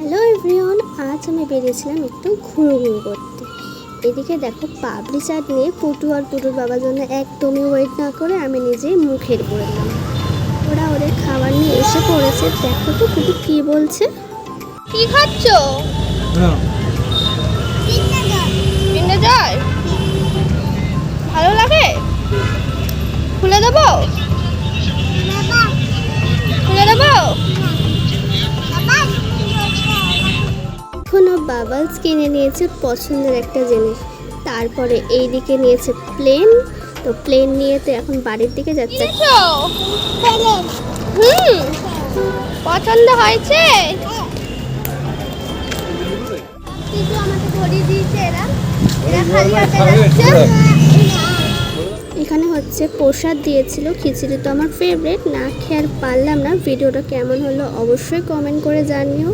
Hello everyone আজ আমি বেরিয়েছিলাম একটু ঘুরু ঘুরু করতে। এদিকে দেখো পাবলি চাট নিয়ে পুটু আর পুটুর বাবার জন্য একদমই ওয়েট না করে আমি নিজেই মুখের পড়লাম ওরা ওদের খাবার নিয়ে এসে পড়েছে। দেখো তো পুটু কী বলছে? কী খাচ্ছ? এখনও বাবলস কিনে নিয়েছে পছন্দের একটা জিনিস। তারপরে এইদিকে নিয়েছে প্লেন। তো প্লেন নিয়ে তো এখন বাড়ির দিকে যাচ্ছে। হুম। পছন্দ হয়েছে? আমাকে ধরিয়ে দিয়েছে এরা। এরা খালি হাতে এখানে হচ্ছে প্রসাদ দিয়েছিল। খিচুড়ি তো আমার ফেভারিট না খেয়ে আর পারলাম না। ভিডিওটা কেমন হলো অবশ্যই কমেন্ট করে জানিও।